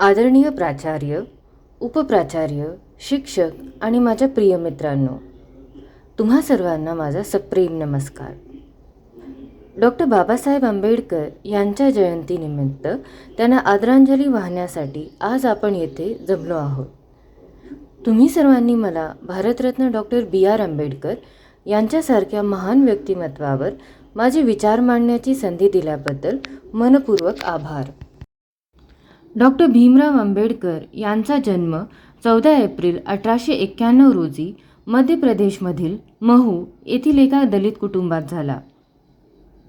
आदरणीय प्राचार्य उपप्राचार्य शिक्षक आणि माझ्या प्रिय मित्रांनो तुम्हा सर्वांना माझा सप्रेम नमस्कार. डॉक्टर बाबासाहेब आंबेडकर यांच्या जयंतीनिमित्त त्यांना आदरांजली वाहण्यासाठी आज आपण येथे जमलो आहोत. तुम्ही सर्वांनी मला Bharat Ratna doctor B R Ambedkar यांच्यासारख्या महान व्यक्तिमत्वावर माझे विचार मांडण्याची संधी दिल्याबद्दल मनपूर्वक आभार. डॉक्टर भीमराव आंबेडकर यांचा जन्म चौदा एप्रिल अठराशे एक्क्याण्णव रोजी मध्य प्रदेशमधील महू येथील एका दलित कुटुंबात झाला.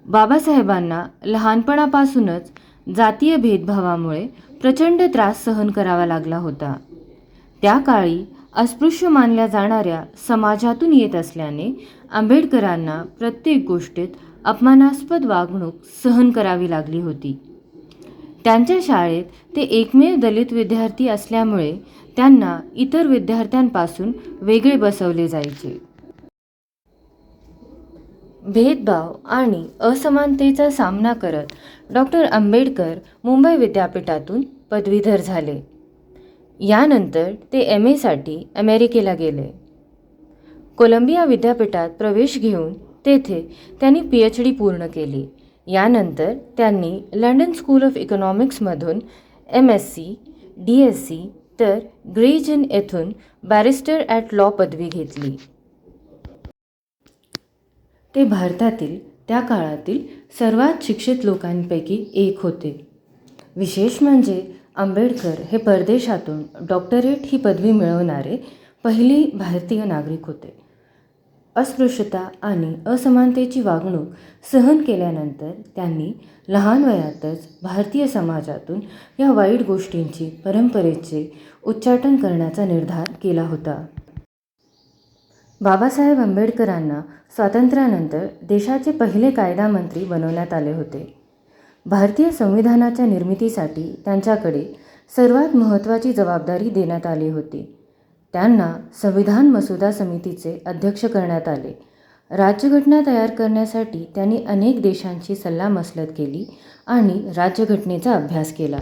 बाबासाहेबांना लहानपणापासूनच जातीय भेदभावामुळे प्रचंड त्रास सहन करावा लागला होता. त्या काळी अस्पृश्य मानल्या जाणाऱ्या समाजातून येत असल्याने आंबेडकरांना प्रत्येक गोष्टीत अपमानास्पद वागणूक सहन करावी लागली होती. त्यांच्या शाळेत ते एकमेव दलित विद्यार्थी असल्यामुळे त्यांना इतर विद्यार्थ्यांपासून वेगळे बसवले जायचे. भेदभाव आणि असमानतेचा सामना करत डॉक्टर आंबेडकर मुंबई विद्यापीठातून पदवीधर झाले. यानंतर ते एम एसाठी अमेरिकेला गेले. कोलंबिया विद्यापीठात प्रवेश घेऊन तेथे त्यांनी पी एच डी पूर्ण केली. यानंतर त्यांनी London school of इकॉनॉमिक्समधून M S C D S C तर ग्रेज इन येथून बॅरिस्टर ॲट लॉ पदवी घेतली. ते भारतातील त्या काळातील सर्वात शिक्षित लोकांपैकी एक होते. विशेष म्हणजे आंबेडकर हे परदेशातून डॉक्टरेट ही पदवी मिळवणारे पहिली भारतीय नागरिक होते. अस्पृश्यता आणि असमानतेची वागणूक सहन केल्यानंतर त्यांनी लहान वयातच भारतीय समाजातून या वाईट गोष्टींची परंपरेचे उच्चाटन करण्याचा निर्धार केला होता. बाबासाहेब आंबेडकरांना स्वातंत्र्यानंतर देशाचे पहिले कायदा मंत्री बनवण्यात आले होते. भारतीय संविधानाच्या निर्मितीसाठी त्यांच्याकडे सर्वात महत्त्वाची जबाबदारी देण्यात आली होती. त्यांना संविधान मसुदा समितीचे अध्यक्ष करण्यात आले. राज्यघटना तयार करण्यासाठी त्यांनी अनेक देशांची सल्लामसलत केली आणि राज्यघटनेचा अभ्यास केला.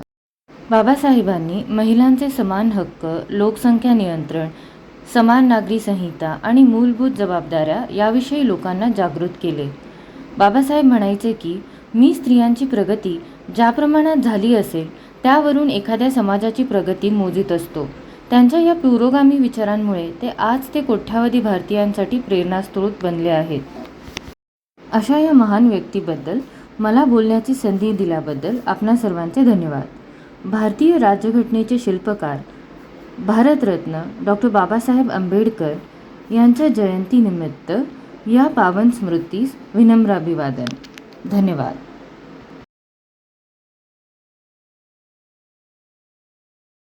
बाबासाहेबांनी महिलांचे समान हक्क लोकसंख्या नियंत्रण समान नागरी संहिता आणि मूलभूत जबाबदाऱ्या याविषयी लोकांना जागृत केले. बाबासाहेब म्हणायचे की मी स्त्रियांची प्रगती ज्या प्रमाणात झाली असेल त्यावरून एखाद्या समाजाची प्रगती मोजित असतो. त्यांच्या या पुरोगामी विचारांमुळे ते आज ते कोट्यावधी भारतीयांसाठी प्रेरणास्त्रोत बनले आहेत. अशा या महान व्यक्तीबद्दल मला बोलण्याची संधी दिल्याबद्दल आपणा सर्वांचे धन्यवाद. भारतीय राज्यघटनेचे शिल्पकार भारतरत्न डॉक्टर बाबासाहेब आंबेडकर यांच्या जयंतीनिमित्त या पावन स्मृतीस विनम्र अभिवादन. धन्यवाद.